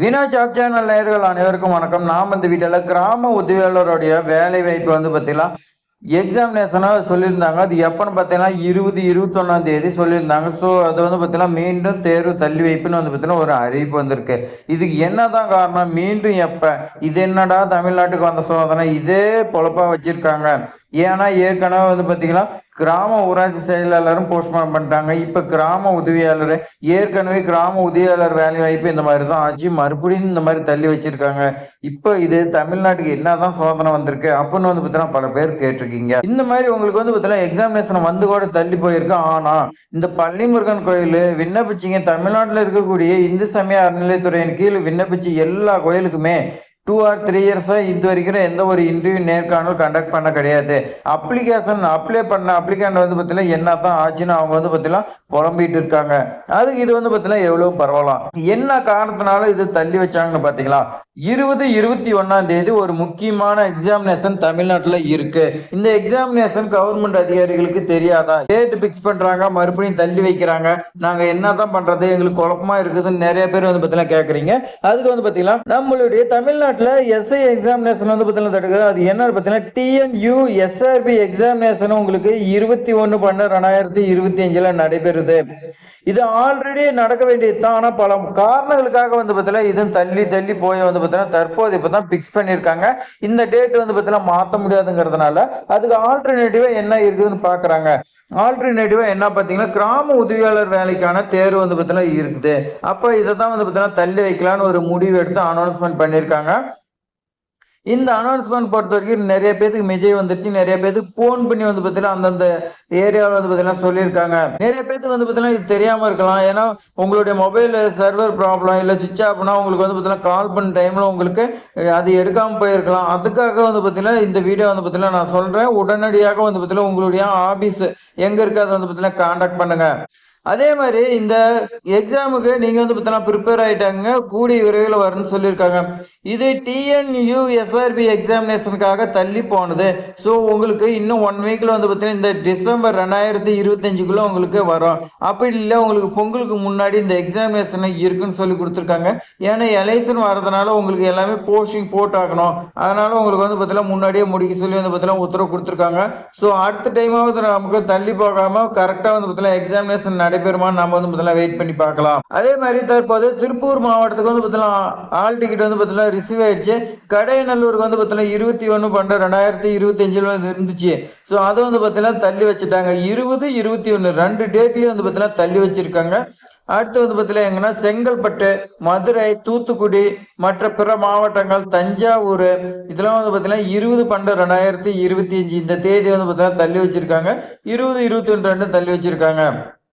வினா job channel நேர்கள் அனைவருக்கும் வணக்கம். நாம் இந்த வீட்டில் கிராம உதவியாளருடைய வேலை வாய்ப்பு வந்து பார்த்தீங்கன்னா எக்ஸாமினேஷனாக சொல்லியிருந்தாங்க. அது எப்போன்னு பார்த்தீங்கன்னா இருபது இருபத்தொன்னாம் தேதி சொல்லியிருந்தாங்க. ஸோ அது வந்து பார்த்தீங்கன்னா மீண்டும் தேர்வு தள்ளி வைப்புன்னு வந்து பார்த்தீங்கன்னா ஒரு அறிவிப்பு வந்திருக்கு. இதுக்கு என்ன தான் காரணம்? மீண்டும் எப்போ? இது என்னடா தமிழ்நாட்டுக்கு வந்த சோதனை? இதே பொழப்பாக வச்சுருக்காங்க. ஏன்னா ஏற்கனவே வந்து பார்த்தீங்கன்னா கிராம ஊராட்சி செயலாளரும் போஸ்ட்மார்ட்டம் பண்ணிட்டாங்க. இப்போ கிராம உதவியாளர் ஏற்கனவே கிராம உதவியாளர் வேலை வாய்ப்பு இந்த மாதிரி தான் ஆச்சு. மறுபடியும் இந்த மாதிரி தள்ளி வச்சிருக்காங்க. இப்போ இது தமிழ்நாட்டுக்கு என்னதான் சோதனை வந்திருக்கு அப்படின்னு வந்து பார்த்தீங்கன்னா பல பேர் கேட்டிருக்கீங்க. இந்த மாதிரி உங்களுக்கு வந்து பார்த்தீங்கன்னா எக்ஸாமினேஷன் வந்து கூட தள்ளி போயிருக்கு. ஆனா இந்த பள்ளிமுருகன் கோயில் விண்ணப்பிச்சிங்க தமிழ்நாட்டில் இருக்கக்கூடிய இந்து சமய அறநிலைத்துறையின் கீழ் விண்ணப்பிச்சு எல்லா கோயிலுக்குமே டூ ஆர் த்ரீ இயர்ஸாக இது வரைக்கும் எந்த ஒரு இன்டர்வியூ நேர்காணல் கண்டக்ட் பண்ண கிடையாது. அப்ளிகேஷன் அப்ளை பண்ண அப்ளிகேண்ட் வந்து பார்த்தீங்கன்னா என்ன தான் ஆச்சுன்னு அவங்க வந்து பார்த்தீங்கன்னா புலம்பிட்டு இருக்காங்க. அதுக்கு இது வந்து பார்த்தீங்கன்னா எவ்வளோ பரவலாம். என்ன காரணத்தினால இது தள்ளி வச்சாங்கன்னு பார்த்தீங்களா இருபது இருபத்தி ஒன்றாம் தேதி ஒரு முக்கியமான எக்ஸாமினேஷன் தமிழ்நாட்டில் இருக்கு. இந்த எக்ஸாமினேஷன் கவர்மெண்ட் அதிகாரிகளுக்கு தெரியாதா? டேட் பிக்ஸ் பண்றாங்க மறுபடியும் தள்ளி வைக்கிறாங்க. நாங்க என்னதான் பண்றது? எங்களுக்கு குழப்பமா இருக்குதுன்னு நிறைய பேர் வந்து பார்த்தீங்கன்னா கேட்குறீங்க அதுக்கு வந்து பார்த்தீங்கன்னா நம்மளுடைய தமிழ்நாட்டு தமிழ்நாட்டில் எஸ்ஐ எக்ஸாமினேஷன் வந்து பார்த்தீங்கன்னா தடுக்குது. அது என்னன்னு பார்த்தீங்கன்னா டிஎன்யூ எஸ்ஆர்பி எக்ஸாமினேஷன் உங்களுக்கு இருபத்தி ஒன்று பன்னெண்டு ரெண்டாயிரத்தி இருபத்தி அஞ்சில் நடைபெறுது. இது ஆல்ரெடி நடக்க வேண்டியது தான் ஆனால் பல காரணங்களுக்காக வந்து பார்த்தீங்கன்னா இதுவும் தள்ளி தள்ளி போய் வந்து பார்த்தீங்கன்னா தற்போது இப்போ தான் ஃபிக்ஸ் பண்ணியிருக்காங்க. இந்த டேட் வந்து பார்த்தீங்கன்னா மாற்ற முடியாதுங்கிறதுனால அதுக்கு ஆல்டர்னேட்டிவாக என்ன இருக்குதுன்னு பார்க்குறாங்க ஆல்டர்னேட்டிவாக என்ன பார்த்தீங்கன்னா கிராம உதவியாளர் வேலைக்கான தேர்வு வந்து பார்த்தீங்கன்னா இருக்குது. அப்போ இதை தான் வந்து பார்த்தீங்கன்னா தள்ளி வைக்கலான்னு ஒரு முடிவு எடுத்து அனௌன்ஸ்மெண்ட் பண்ணியிருக்காங்க. இந்த அனௌன்ஸ்மெண்ட் பொறுத்த வரைக்கும் நிறைய பேத்துக்கு மெஜை வந்துருச்சு. நிறைய பேத்துக்கு ஃபோன் பண்ணி வந்து பார்த்தீங்கன்னா அந்தந்த ஏரியாவில் வந்து பார்த்தீங்கன்னா சொல்லியிருக்காங்க. நிறைய பேத்துக்கு வந்து பார்த்தீங்கன்னா இது தெரியாமல் இருக்கலாம். ஏன்னா உங்களுடைய மொபைல் சர்வர் ப்ராப்ளம் இல்லை சுவிச் ஆஃப்னா உங்களுக்கு வந்து பார்த்தீங்கன்னா கால் பண்ண டைமில் உங்களுக்கு அது எடுக்காமல் போயிருக்கலாம். அதுக்காக வந்து பார்த்தீங்கன்னா இந்த வீடியோ வந்து பார்த்தீங்கன்னா நான் சொல்கிறேன் உடனடியாக வந்து பார்த்தீங்கன்னா உங்களுடைய ஆஃபீஸ் எங்கே இருக்குது அதை வந்து பார்த்தீங்கன்னா காண்டாக்ட் பண்ணுங்கள் அதே மாதிரி இந்த எக்ஸாமுக்கு நீங்கள் வந்து பார்த்தோன்னா ப்ரிப்பேர் ஆகிட்டாங்க கூடிய விரைவில் வரும்னு சொல்லியிருக்காங்க. இது டிஎன்யூ எஸ்ஆர்பி எக்ஸாமினேஷனுக்காக தள்ளி போனது. ஸோ உங்களுக்கு இன்னும் ஒன் வீக்கில் வந்து பார்த்தீங்கன்னா இந்த டிசம்பர் ரெண்டாயிரத்தி இருபத்தஞ்சுக்குள்ளே உங்களுக்கு வரும். அப்படி இல்லை உங்களுக்கு பொங்கலுக்கு முன்னாடி இந்த எக்ஸாமினேஷன் இருக்குன்னு சொல்லி கொடுத்துருக்காங்க. ஏன்னா எலெக்ஷன் வரதுனால உங்களுக்கு எல்லாமே போஸ்டிங் போட்டாகணும். அதனால உங்களுக்கு வந்து பார்த்தீங்கன்னா முன்னாடியே முடிக்க சொல்லி வந்து பார்த்தீங்கன்னா உத்தரவு கொடுத்துருக்காங்க. ஸோ அடுத்த டைமாவது நமக்கு தள்ளி போகாமல் கரெக்டாக வந்து பார்த்தீங்கன்னா எக்ஸாமினேஷன் நடைபெறுமான்னு நம்ம வந்து பார்த்தீங்கன்னா வெயிட் பண்ணி பார்க்கலாம். அதே மாதிரி தற்போது திருப்பூர் மாவட்டத்துக்கு வந்து பார்த்தீங்கன்னா ஆல் டிக்கெட் வந்து பார்த்தீங்கன்னா ரிசீவ் ஆயிடுச்சு. கடையநல்லூருக்கு வந்து பார்த்தீங்கன்னா இருபத்தி ஒன்று பன்னெண்டு ரெண்டாயிரத்தி இருபத்தி அஞ்சில் வந்து இருந்துச்சு. ஸோ அதை வந்து பார்த்தீங்கன்னா தள்ளி வச்சுட்டாங்க. இருபது இருபத்தி ஒன்று ரெண்டு டேட்லேயும் வந்து பார்த்தீங்கன்னா தள்ளி வச்சிருக்காங்க. அடுத்து வந்து பார்த்தீங்கன்னா எங்கன்னா செங்கல்பட்டு மதுரை தூத்துக்குடி மற்ற பிற மாவட்டங்கள் தஞ்சாவூர் இதெல்லாம் வந்து பார்த்தீங்கன்னா இருபது பன்னெண்டு ரெண்டாயிரத்தி இருபத்தி அஞ்சு இந்த தேதி வந்து பார்த்தீங்கன்னா தள்ளி வச்சிருக்காங்க. இருபது இருபத்தி ஒன்று ரெண்டு தள்ளி வச்சிருக்காங்க.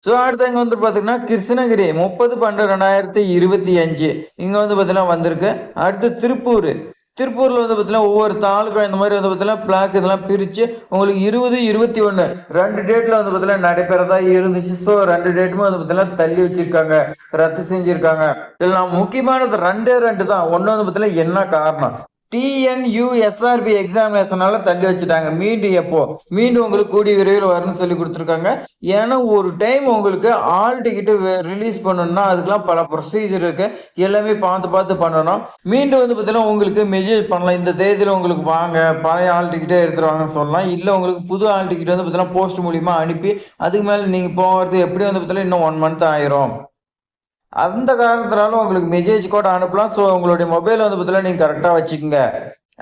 ஸோ அடுத்து இங்கே வந்து பார்த்தீங்கன்னா கிருஷ்ணகிரி முப்பது பன்னெண்டு ரெண்டாயிரத்தி இருபத்தி அஞ்சு. இங்கே வந்து பார்த்தீங்கன்னா வந்திருக்கு. அடுத்து திருப்பூர். திருப்பூரில் வந்து பார்த்தீங்கன்னா ஒவ்வொரு தாலுக்கும் இந்த மாதிரி வந்து பார்த்தீங்கன்னா பிளாக் இதெல்லாம் பிரித்து உங்களுக்கு இருபது இருபத்தி ஒன்று ரெண்டு டேட்டில் வந்து பார்த்தீங்கன்னா நடைபெறதா இருந்துச்சு. ஸோ ரெண்டு டேட்டுமே வந்து பார்த்தீங்கன்னா தள்ளி வச்சிருக்காங்க ரத்து செஞ்சுருக்காங்க. இதில் முக்கியமானது ரெண்டே ரெண்டு தான். ஒன்று வந்து பார்த்தீங்கன்னா என்ன காரணம்? டிஎன்யூஎஸ்ஆர்பி எக்ஸாமினேஷனால தள்ளி வச்சுட்டாங்க. மீண்டும் எப்போ? மீண்டும் உங்களுக்கு கூடிய விரைவில் வரும்னு சொல்லி கொடுத்துருக்காங்க. ஏன்னா ஒரு டைம் உங்களுக்கு ஆல் டிக்கெட்டு ரிலீஸ் பண்ணணும்னா அதுக்கெல்லாம் பல ப்ரொசீஜர் இருக்கு. எல்லாமே பார்த்து பார்த்து பண்ணணும். மீண்டும் வந்து பார்த்தீங்கன்னா உங்களுக்கு மெசேஜ் பண்ணலாம். இந்த தேதியில் உங்களுக்கு வாங்க பழைய ஆல் டிக்கெட்டே எடுத்துட்டு வாங்கன்னு சொல்லலாம். இல்லை உங்களுக்கு புது ஆல் டிக்கெட் வந்து பார்த்தீங்கன்னா போஸ்ட் மூலியமாக அனுப்பி அதுக்கு மேலே நீங்கள் போகிறது எப்படி வந்து பார்த்தீங்கன்னா இன்னும் ஒன் மந்த் ஆயிரும். அந்த காரணத்தினாலும் உங்களுக்கு மெசேஜ் கூட அனுப்பலாம். ஸோ உங்களுடைய மொபைல் வந்து பார்த்தீங்கன்னா நீங்கள் கரெக்டாக வச்சுக்கோங்க.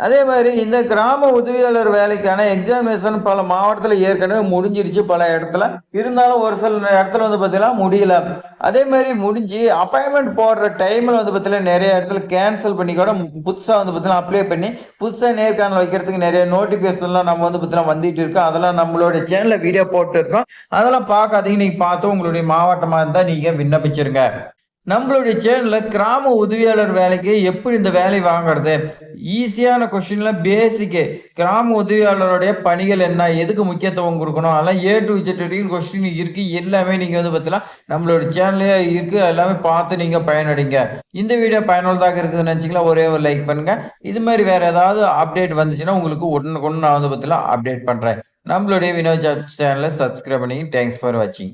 அதே மாதிரி இந்த கிராம உதவியாளர் வேலைக்கான எக்ஸாமினேஷன் பல மாவட்டத்தில் ஏற்கனவே முடிஞ்சிருச்சு பல இடத்துல. இருந்தாலும் ஒரு சில இடத்துல வந்து பார்த்தீங்கன்னா முடியல. அதே மாதிரி முடிஞ்சு அப்பாயின்மெண்ட் போடுற டைமில் வந்து பார்த்தீங்கன்னா நிறைய இடத்துல கேன்சல் பண்ணி கூட புதுசாக வந்து பார்த்தீங்கன்னா அப்ளை பண்ணி புதுசாக நேர்காணல் வைக்கிறதுக்கு நிறைய நோட்டிஃபிகேஷன்லாம் நம்ம வந்து பார்த்தீங்கன்னா வந்துட்டு இருக்கோம். அதெல்லாம் நம்மளோட சேனலில் வீடியோ போட்டு இருக்கோம் அதெல்லாம் பார்க்காதீங்க. நீங்கள் பார்த்து உங்களுடைய மாவட்டமாக இருந்தால் நீங்கள் விண்ணப்பிச்சிருங்க. நம்மளுடைய சேனலில் கிராம உதவியாளர் வேலைக்கு எப்படி இந்த வேலை வாங்குறது? ஈஸியான கொஸ்டின்ல பேசிக்கு கிராம உதவியாளருடைய பணிகள் என்ன? எதுக்கு முக்கியத்துவம் கொடுக்கணும்? அதெல்லாம் ஏ டு விஜெட் கொஸ்டின் இருக்கு. எல்லாமே நீங்க வந்து பார்த்தீங்கன்னா நம்மளோட சேனல்லே இருக்கு. எல்லாமே பார்த்து நீங்க பயனடைங்க. இந்த வீடியோ பயனுள்ளதாக இருக்குதுன்னு நினச்சிக்கலாம். ஒரே ஒரு லைக் பண்ணுங்க. இது மாதிரி வேற ஏதாவது அப்டேட் வந்துச்சுன்னா உங்களுக்கு உடனுக்குடன் நான் வந்து பார்த்தீங்கன்னா அப்டேட் பண்றேன். நம்மளுடைய வினோஜ் சேனலை சப்ஸ்கிரைப் பண்ணி தேங்க்ஸ் ஃபார் வாட்சிங்